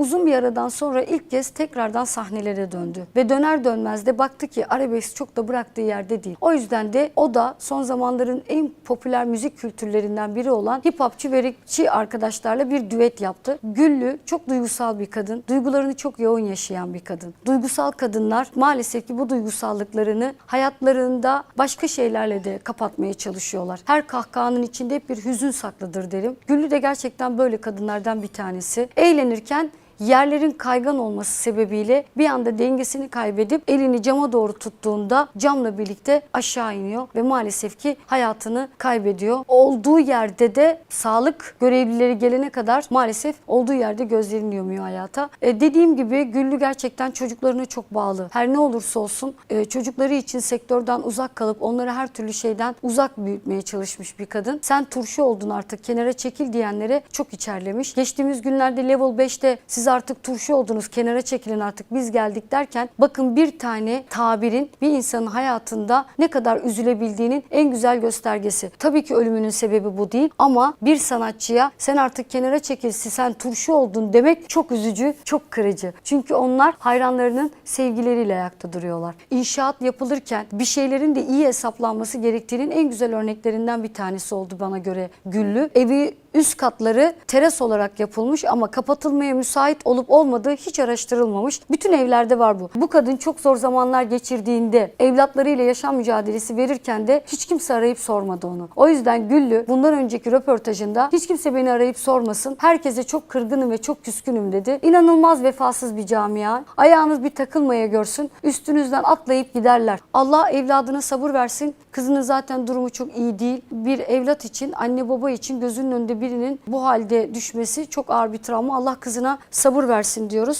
uzun bir aradan sonra ilk kez tekrardan sahnelere döndü. Ve döner dönmez de baktı ki arabesk çok da bıraktığı yerde değil. O yüzden de o da son zamanların en popüler müzik kültürlerinden biri olan hip hopçu ve rapçi arkadaşlarla bir düet yaptı. Güllü çok duygusal bir kadın. Duygularını çok yoğun yaşayan bir kadın. Duygusal kadınlar maalesef ki bu duygusallıklarını hayatlarında başka şeylerle de kapatmaya çalışıyorlar. Her kahkahanın içinde hep bir hüzün saklıdır derim. Güllü de gerçekten böyle kadınlardan bir tanesi. Eğlenirken yerlerin kaygan olması sebebiyle bir anda dengesini kaybedip elini cama doğru tuttuğunda camla birlikte aşağı iniyor ve maalesef ki hayatını kaybediyor. Olduğu yerde de sağlık görevlileri gelene kadar maalesef olduğu yerde gözlerini yumuyor hayata. E, dediğim gibi Güllü gerçekten çocuklarına çok bağlı. Her ne olursa olsun e, çocukları için sektörden uzak kalıp onları her türlü şeyden uzak büyütmeye çalışmış bir kadın. Sen turşu oldun artık kenara çekil diyenlere çok içerlemiş. Geçtiğimiz günlerde Level 5'te siz artık turşu oldunuz kenara çekilin artık biz geldik derken bakın bir tane tabirin bir insanın hayatında ne kadar üzülebildiğinin en güzel göstergesi. Tabii ki ölümünün sebebi bu değil ama bir sanatçıya sen artık kenara çekilsin sen turşu oldun demek çok üzücü, çok kırıcı. Çünkü onlar hayranlarının sevgileriyle ayakta duruyorlar. İnşaat yapılırken bir şeylerin de iyi hesaplanması gerektiğinin en güzel örneklerinden bir tanesi oldu bana göre Güllü. Evi üst katları teras olarak yapılmış ama kapatılmaya müsait olup olmadığı hiç araştırılmamış. Bütün evlerde var bu. Bu kadın çok zor zamanlar geçirdiğinde evlatlarıyla yaşam mücadelesi verirken de hiç kimse arayıp sormadı onu. O yüzden Güllü bundan önceki röportajında hiç kimse beni arayıp sormasın. Herkese çok kırgınım ve çok küskünüm dedi. İnanılmaz vefasız bir camia. Ayağınız bir takılmaya görsün. Üstünüzden atlayıp giderler. Allah evladına sabır versin. Kızının zaten durumu çok iyi değil. Bir evlat için, anne baba için gözünün önünde birinin bu halde düşmesi çok ağır bir travma. Allah kızına sabır versin diyoruz.